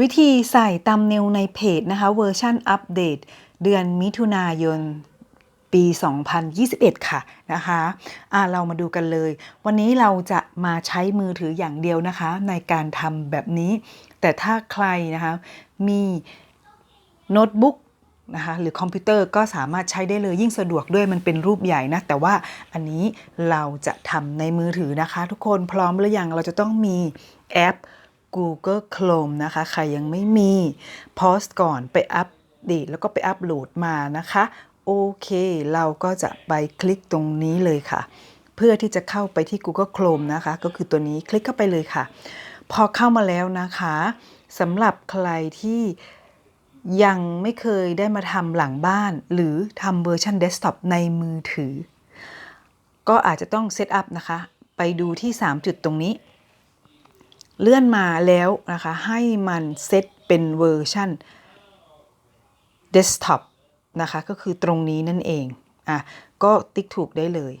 วิธีใส่ตำเนลในเพจนะคะเวอร์ชันอัปเดต เดือนมิถุนายนปี 2021 ค่ะนะคะอะเรามาดูกันเลย วันนี้เราจะมาใช้มือถืออย่างเดียวนะคะ ในการทำแบบนี้ แต่ถ้าใครนะคะมีโน้ตบุ๊กนะคะหรือคอมพิวเตอร์ก็สามารถใช้ได้เลยยิ่งสะดวกด้วยมันเป็นรูปใหญ่นะ แต่ว่าอันนี้เราจะทำในมือถือนะคะ ทุกคนพร้อมหรือยังเราจะต้องมีแอป Google Chrome นะคะ ใครยังไม่มีพอสก่อนไปอัปเดตแล้วก็ไปอัปโหลดมานะคะ โอเค เราก็จะไปคลิกตรงนี้เลยค่ะ เพื่อที่จะเข้าไปที่ Google Chrome นะคะ ก็คือตัวนี้คลิกเข้าไปเลยค่ะ พอเข้ามาแล้วนะคะสำหรับใครที่ยังไม่เคยได้มาทำหลังบ้าน หรือทำเวอร์ชันเดสก์ท็อปในมือถือ ก็อาจจะต้องเซตอัพนะคะ ไปดูที่ 3 จุดตรงนี้ เลื่อนมาแล้วนะคะให้มันเซตเป็นเวอร์ชันเดสก์ท็อปนะคะก็คือตรงนี้นั่นเองอะก็ติ๊กถูกได้เลย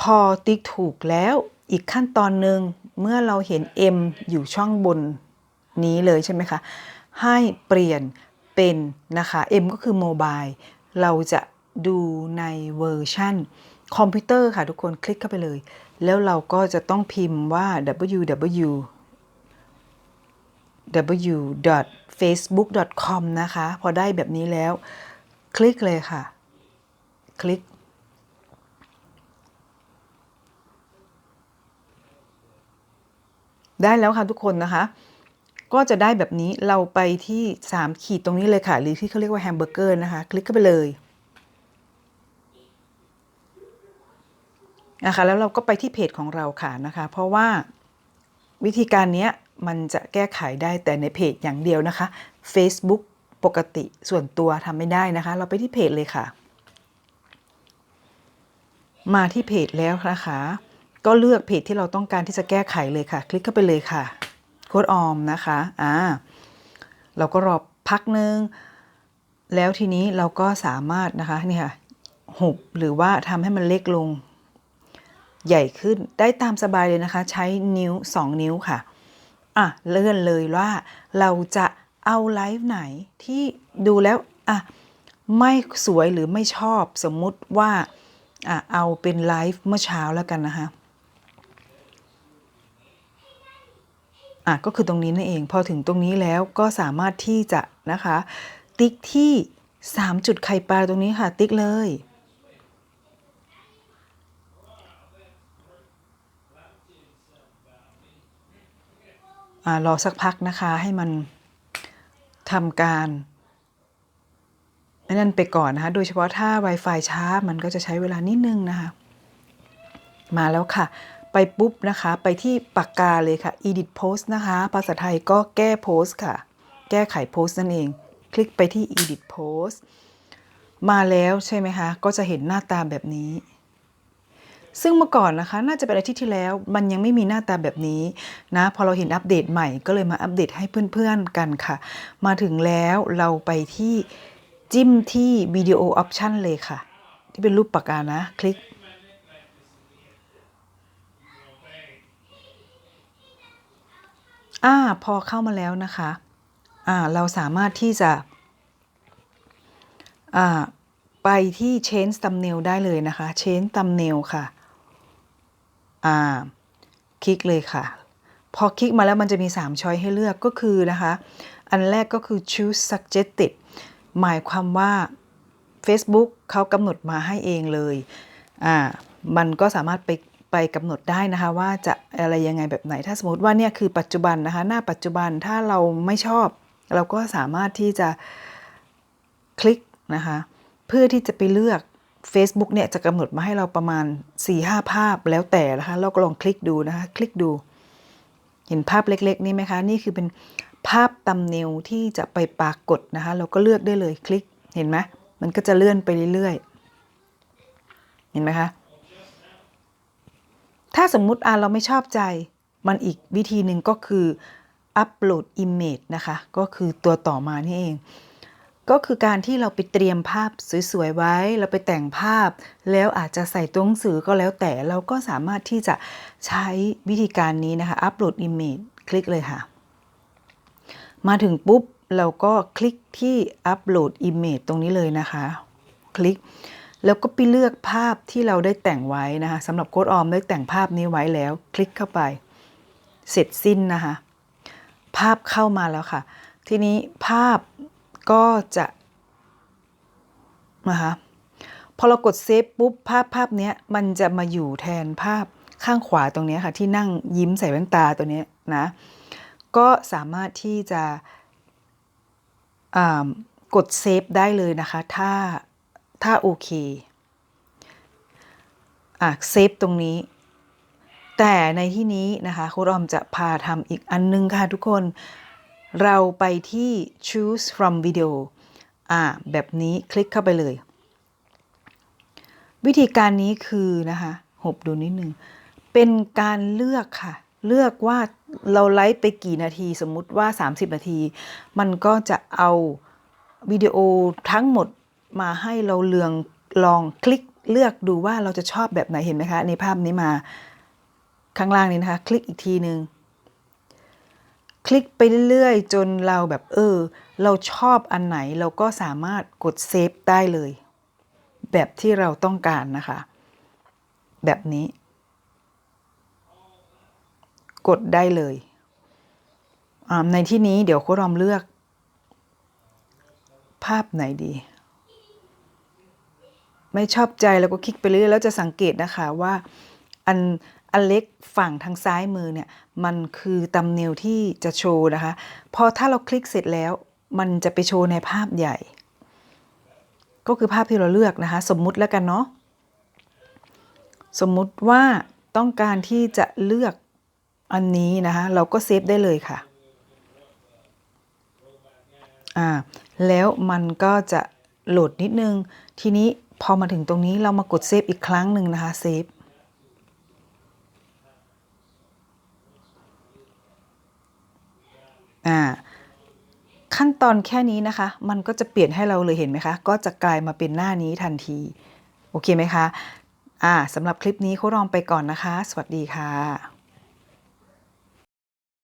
พอติ๊กถูกแล้วอีกขั้นตอนหนึ่งเมื่อเราเห็น M อยู่ช่องบนนี้เลยใช่ไหมคะ ให้เปลี่ยนเป็นนะคะ M ก็คือโมบายเราจะดูในเวอร์ชันคอมพิวเตอร์ค่ะทุกคนคลิกเข้าไปเลย แล้วเราก็จะต้องพิมพ์ว่า www w facebook com นะคะ พอได้แบบนี้แล้ว คลิกเลยค่ะ คลิก ได้แล้วค่ะทุกคนนะคะ ก็จะได้แบบนี้เราไปที่ 3 ขีดตรงนี้เลยค่ะ หรือที่เขาเรียกว่าแฮมเบอร์เกอร์นะคะ คลิกเข้าไปเลย นะคะแล้วเราก็ไปที่เพจของเราค่ะนะคะเพราะว่าวิธีการนี้มันจะแก้ไขได้แต่ในเพจอย่างเดียวนะคะ Facebook ปกติส่วนตัวทำไม่ได้นะคะ เราไปที่เพจเลยค่ะ มาที่เพจแล้วนะคะ ก็เลือกเพจที่เราต้องการที่จะแก้ไขเลยค่ะ คลิกเข้าไปเลยค่ะโค้ดออมนะคะอ่าเราก็รอพักนึง แล้วทีนี้เราก็สามารถนะคะนี่ค่ะหุบหรือว่าทำให้มันเล็กลง ใหญ่ขึ้นได้ตามสบายเลยนะคะ ใช้นิ้ว 2 นิ้วค่ะ อะ เลื่อนเลยว่าเราจะเอาไลฟ์ไหนที่ดูแล้ว อะ ไม่สวยหรือไม่ชอบสมมุติว่า อะ เอาเป็นไลฟ์เมื่อเช้าแล้วกันนะคะอะก็คือตรงนี้นั่นเอง พอถึงตรงนี้แล้วก็สามารถที่จะนะคะ ติ๊กที่ 3 จุดไข่ปลาตรงนี้ค่ะ ติ๊กเลย รอสักพักนะคะ ให้มันทำการนั่นไปก่อนนะคะ โดยเฉพาะถ้า Wi-Fi ช้ามันก็จะใช้เวลานิดนึงนะคะ มาแล้วค่ะ ไปปุ๊บนะคะ ไปที่ปากกาเลยค่ะ edit post นะคะ ภาษาไทยก็แก้โพสค่ะ แก้ไขโพสนั่นเอง คลิกไปที่ edit post มาแล้วใช่ไหมคะ ก็จะเห็นหน้าตาแบบนี้ ซึ่งเมื่อก่อนนะคะน่าจะเป็นอาทิตย์ที่แล้ว มันยังไม่มีหน้าตาแบบนี้นะพอเราเห็นอัปเดตใหม่ก็เลยมาอัปเดตให้เพื่อนๆกันค่ะ มาถึงแล้วเราไปที่จิ้มที่วิดีโอออปชันเลยค่ะ ที่เป็นรูปปากกานะ คลิก อ่าพอเข้ามาแล้วนะคะอ่าเราสามารถที่จะอ่าไปที่ change thumbnail ได้เลยนะคะ change thumbnail ค่ะ อ่าคลิกเลยค่ะ พอคลิกมาแล้วมันจะมี 3 ช้อยให้เลือกก็คือนะคะ อันแรกก็คือ choose suggested หมายความว่า Facebook เขากำหนดมาให้เองเลยอ่ามันก็สามารถไปไปกำหนดได้นะคะว่าจะอะไรยังไงแบบไหน ถ้าสมมติว่าเนี่ยคือปัจจุบันนะคะ หน้าปัจจุบันถ้าเราไม่ชอบ เราก็สามารถที่จะคลิกนะคะ เพื่อที่จะไปเลือก Facebook เนี่ยจะกำหนดมาให้เราประมาณ 4-5 ภาพแล้วแต่นะคะเราก็ลองคลิกดูนะคะคลิกดู เห็นภาพเล็ก ๆ นี่ไหมคะ นี่คือเป็นภาพตำเนวที่จะไปปรากฏนะคะ เราก็เลือกได้เลยคลิกเห็นไหมมันก็จะเลื่อนไปเรื่อยๆ เห็นไหมคะ ถ้าสมมุติอ่าเราไม่ชอบใจ มันอีกวิธีหนึ่งก็คืออัปโหลดอิมเมจนะคะ ก็คือตัวต่อมานี่เอง ก็คือการที่เราไปเตรียมภาพสวยๆไว้ เราไปแต่งภาพ แล้วอาจจะใส่ตัวหนังสือก็แล้วแต่เราก็สามารถที่จะใช้วิธีการนี้นะคะอัปโหลดอิมเมจคลิกเลยค่ะ มาถึงปุ๊บ เราก็คลิกที่อัปโหลด Image ตรงนี้เลยนะคะ คลิก แล้วก็ไปเลือกภาพที่เราได้แต่งไว้นะคะสำหรับโค้ดออมได้แต่งภาพนี้ไว้แล้ว คลิกเข้าไป เสร็จสิ้นนะคะ ภาพเข้ามาแล้วค่ะ ทีนี้ภาพ ก็จะนะคะพอเรากดเซฟปุ๊บภาพภาพนี้มันจะมาอยู่แทนภาพข้างขวาตรงนี้ค่ะ ที่นั่งยิ้มใส่แว่นตาตัวนี้นะก็สามารถที่จะอ่ากดเซฟได้เลยนะคะ ถ้าถ้าโอเคอะเซฟตรงนี้ แต่ในที่นี้นะคะครูรอมจะพาทำอีกอันนึงค่ะทุกคน เราไปที่ choose from video อ่าแบบนี้คลิกเข้าไปเลย วิธีการนี้คือนะคะหบดูนิดนึง เป็นการเลือกค่ะ เลือกว่าเราไลฟ์ไปกี่นาทีสมมุติว่า 30 นาที มันก็จะเอาวิดีโอทั้งหมดมาให้เราเลืองลองคลิกเลือกดูว่าเราจะชอบแบบไหนเห็นไหมคะ ในภาพนี้มาข้างล่างนี้นะคะ คลิกอีกทีหนึ่ง คลิกไปเรื่อยๆ จนเราแบบเออ เราชอบอันไหนเราก็สามารถกดเซฟได้เลย แบบที่เราต้องการนะคะ แบบนี้ กดได้เลยในที่นี้เดี๋ยวโค้ดรอมเลือก ภาพไหนดี ไม่ชอบใจแล้วก็คลิกไปเรื่อยแล้วจะสังเกตนะคะว่า อัน อันเล็กฝั่งทางซ้ายมือเนี่ยมันคือตำเนลที่จะโชว์นะคะ พอถ้าเราคลิกเสร็จแล้ว มันจะไปโชว์ในภาพใหญ่ ก็คือภาพที่เราเลือกนะคะ สมมุติแล้วกันเนาะสมมุติว่าต้องการที่จะเลือกอันนี้นะคะเราก็เซฟได้เลยค่ะอ่าแล้วมันก็จะโหลดนิดนึง ทีนี้พอมาถึงตรงนี้เรามากดเซฟอีกครั้งหนึ่งนะคะเซฟ อ่า ขั้นตอนแค่นี้นะคะ มันก็จะเปลี่ยนให้เราเลยเห็นไหมคะ ก็จะกลายมาเป็นหน้านี้ทันที โอเคไหมคะ อ่าสำหรับคลิปนี้เขาลองไปก่อนนะคะ สวัสดีค่ะ